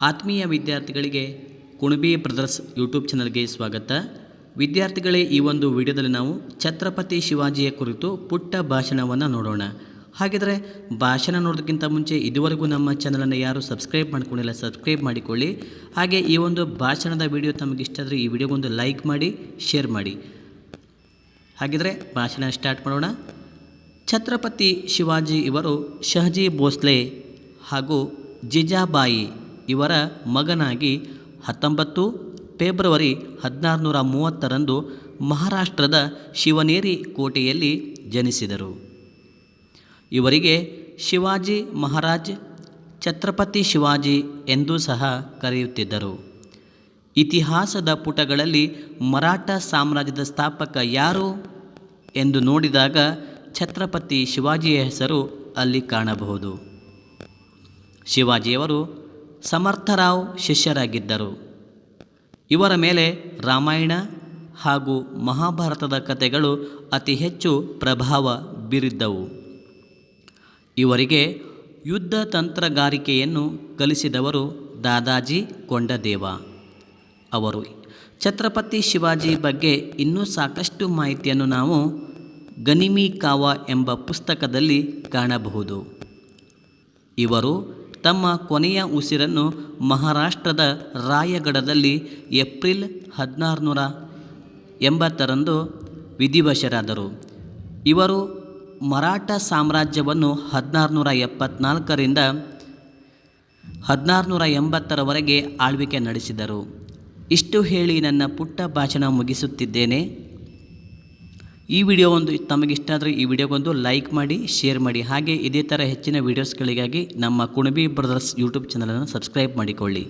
ಆತ್ಮೀಯ ವಿದ್ಯಾರ್ಥಿಗಳಿಗೆ Kunbi brothers YouTube ಚಾನಲ್ಗೆ ಸ್ವಾಗತ. ವಿದ್ಯಾರ್ಥಿಗಳೇ, ಈ ಒಂದು ವಿಡಿಯೋದಲ್ಲಿ ನಾವು ಛತ್ರಪತಿ ಶಿವಾಜಿಯ ಕುರಿತು ಪುಟ್ಟ ಭಾಷಣವನ್ನು ನೋಡೋಣ. ಹಾಗಿದ್ರೆ ಭಾಷಣ ನೋಡೋದಕ್ಕಿಂತ ಮುಂಚೆ ಇದುವರೆಗೂ ನಮ್ಮ ಚಾನಲನ್ನು ಯಾರು ಸಬ್ಸ್ಕ್ರೈಬ್ ಮಾಡ್ಕೊಂಡಿಲ್ಲ, ಸಬ್ಸ್ಕ್ರೈಬ್ ಮಾಡಿಕೊಳ್ಳಿ. ಹಾಗೆ ಈ ಒಂದು ಭಾಷಣದ ವಿಡಿಯೋ ತಮಗೆ ಇಷ್ಟ ಆದರೆ ಈ ವಿಡಿಯೋಗೊಂದು ಲೈಕ್ ಮಾಡಿ, ಶೇರ್ ಮಾಡಿ. ಹಾಗಿದ್ರೆ ಭಾಷಣ ಸ್ಟಾರ್ಟ್ ಮಾಡೋಣ. ಛತ್ರಪತಿ ಶಿವಾಜಿ ಇವರು ಶಹಜಿ ಭೋಸ್ಲೆ ಹಾಗೂ ಜಿಜಾಬಾಯಿ ಇವರ ಮಗನಾಗಿ ಹತ್ತೊಂಬತ್ತು ಫೆಬ್ರವರಿ ಹದಿನಾರುನೂರ ಮೂವತ್ತರಂದು ಮಹಾರಾಷ್ಟ್ರದ ಶಿವನೇರಿ ಕೋಟೆಯಲ್ಲಿ ಜನಿಸಿದರು. ಇವರಿಗೆ ಶಿವಾಜಿ ಮಹಾರಾಜ್, ಛತ್ರಪತಿ ಶಿವಾಜಿ ಎಂದೂ ಸಹ ಕರೆಯುತ್ತಿದ್ದರು. ಇತಿಹಾಸದ ಪುಟಗಳಲ್ಲಿ ಮರಾಠ ಸಾಮ್ರಾಜ್ಯದ ಸ್ಥಾಪಕ ಯಾರು ಎಂದು ನೋಡಿದಾಗ ಛತ್ರಪತಿ ಶಿವಾಜಿಯ ಹೆಸರು ಅಲ್ಲಿ ಕಾಣಬಹುದು. ಶಿವಾಜಿಯವರು ಸಮರ್ಥರಾವ್ ಶಿಷ್ಯರಾಗಿದ್ದರು. ಇವರ ಮೇಲೆ ರಾಮಾಯಣ ಹಾಗೂ ಮಹಾಭಾರತದ ಕಥೆಗಳು ಅತಿ ಹೆಚ್ಚು ಪ್ರಭಾವ ಬೀರಿದ್ದವು. ಇವರಿಗೆ ಯುದ್ಧ ತಂತ್ರಗಾರಿಕೆಯನ್ನು ಕಲಿಸಿದವರು ದಾದಾಜಿ ಕೊಂಡದೇವ. ಅವರು, ಛತ್ರಪತಿ ಶಿವಾಜಿ ಬಗ್ಗೆ ಇನ್ನೂ ಸಾಕಷ್ಟು ಮಾಹಿತಿಯನ್ನು ನಾವು ಗನಿಮಿ ಕಾವ ಎಂಬ ಪುಸ್ತಕದಲ್ಲಿ ಕಾಣಬಹುದು. ಇವರು ತಮ್ಮ ಕೊನೆಯ ಉಸಿರನ್ನು ಮಹಾರಾಷ್ಟ್ರದ ರಾಯಗಢದಲ್ಲಿ ಏಪ್ರಿಲ್ ಹದಿನಾರುನೂರ ಎಂಬತ್ತರಂದು ವಿಧಿವಶರಾದರು. ಇವರು ಮರಾಠ ಸಾಮ್ರಾಜ್ಯವನ್ನು ಹದಿನಾರುನೂರ ಎಪ್ಪತ್ನಾಲ್ಕರಿಂದ ಹದಿನಾರುನೂರ ಎಂಬತ್ತರವರೆಗೆ ಆಳ್ವಿಕೆ ನಡೆಸಿದರು. ಇಷ್ಟು ಹೇಳಿ ನನ್ನ ಪುಟ್ಟ ಭಾಷಣ ಮುಗಿಸುತ್ತಿದ್ದೇನೆ. ಈ ವಿಡಿಯೋ ಒಂದು ತಮಗಿಷ್ಟ ಆದರೆ ಈ ವಿಡಿಯೋಗೊಂದು ಲೈಕ್ ಮಾಡಿ, ಶೇರ್ ಮಾಡಿ. ಹಾಗೆ ಇದೇ ಥರ ಹೆಚ್ಚಿನ ವೀಡಿಯೋಸ್ಗಳಿಗಾಗಿ ನಮ್ಮ ಕುಣಬಿ ಬ್ರದರ್ಸ್ ಯೂಟ್ಯೂಬ್ ಚಾನಲನ್ನು ಸಬ್ಸ್ಕ್ರೈಬ್ ಮಾಡಿಕೊಳ್ಳಿ.